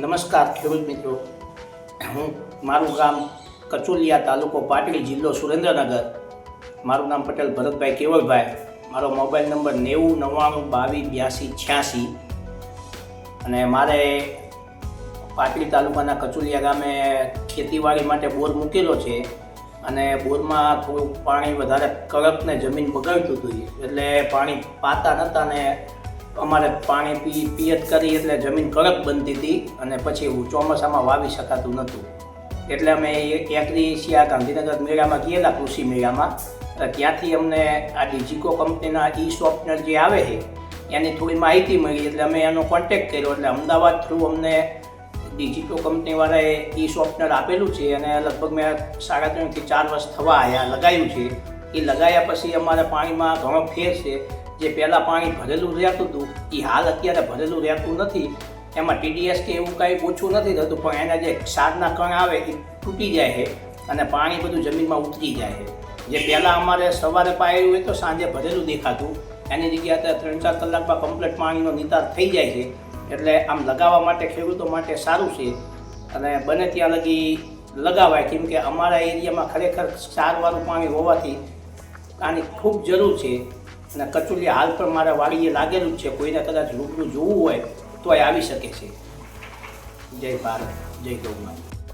નમસ્કાર ખેડૂત મિત્રો. હું મારું ગામ કચોલિયા તાલુકો પાટડી જિલ્લો સુરેન્દ્રનગર. મારું નામ પટેલ ભરતભાઈ કેવલભાઈ. મારો મોબાઈલ નંબર નેવું નવ્વાણું બાવીસ બ્યાસી છ્યાસી. અને મારે પાટડી તાલુકાના કચોલિયા ગામે ખેતીવાડી માટે બોર મૂકેલો છે. અને બોરમાં થોડુંક પાણી વધારે કડક ને જમીન બગાડતું હતું એટલે પાણી પાતા નહોતા ને અમારે પાણી પી પિયત કરી એટલે જમીન કડક બનતી હતી અને પછી ચોમાસામાં વાવી શકાતું નહોતું. એટલે અમે એગ્રીશિયા ગાંધીનગર મેળામાં ગયેલા કૃષિ મેળામાં. તો ત્યાંથી અમને આ ડિજિકો કંપનીના ઈ સોફ્ટવેર જે આવે છે, એની થોડી માહિતી મળી એટલે અમે એનો કોન્ટેક્ટ કર્યો એટલે અમદાવાદ થ્રુ અમને ડિજિટો કંપનીવાળાએ ઈ સોફ્ટવેર આપેલું છે અને લગભગ મેં સાડા ત્રણથી ચાર વર્ષ થવા આવ્યા લગાવ્યું છે. એ લગાવ્યા પછી અમારા પાણીમાં ઘણો ફેર છે. જે પહેલાં પાણી ભરેલું રહેતું હતું એ હાલ અત્યારે ભરેલું રહેતું નથી. એમાં ટીડીએસ કે એવું કાંઈ ઓછું નથી થતું, પણ એના જે ક્ષારના કણ આવે એ તૂટી જાય છે અને પાણી બધું જમીનમાં ઉતરી જાય છે. જે પહેલાં અમારે સવારે પાયેલું હોય તો સાંજે ભરેલું દેખાતું. એની જગ્યાએ અત્યારે ત્રણ ચાર કલાકમાં કમ્પ્લીટ પાણીનો નિતાર થઈ જાય છે. એટલે આમ લગાવવા માટે, ખેડૂતો માટે સારું છે. અને બને ત્યાં લગી લગાવાય, કેમ કે અમારા એરિયામાં ખરેખર સારવાળું પાણી હોવાથી આની ખૂબ જરૂર છે. અને કચુલિયા હાલ પણ મારા વાડીએ લાગેલું જ છે. કોઈને કદાચ રૂબરૂ જોવું હોય તો એ આવી શકે છે. જય ભારત, જય ગૌ માતા.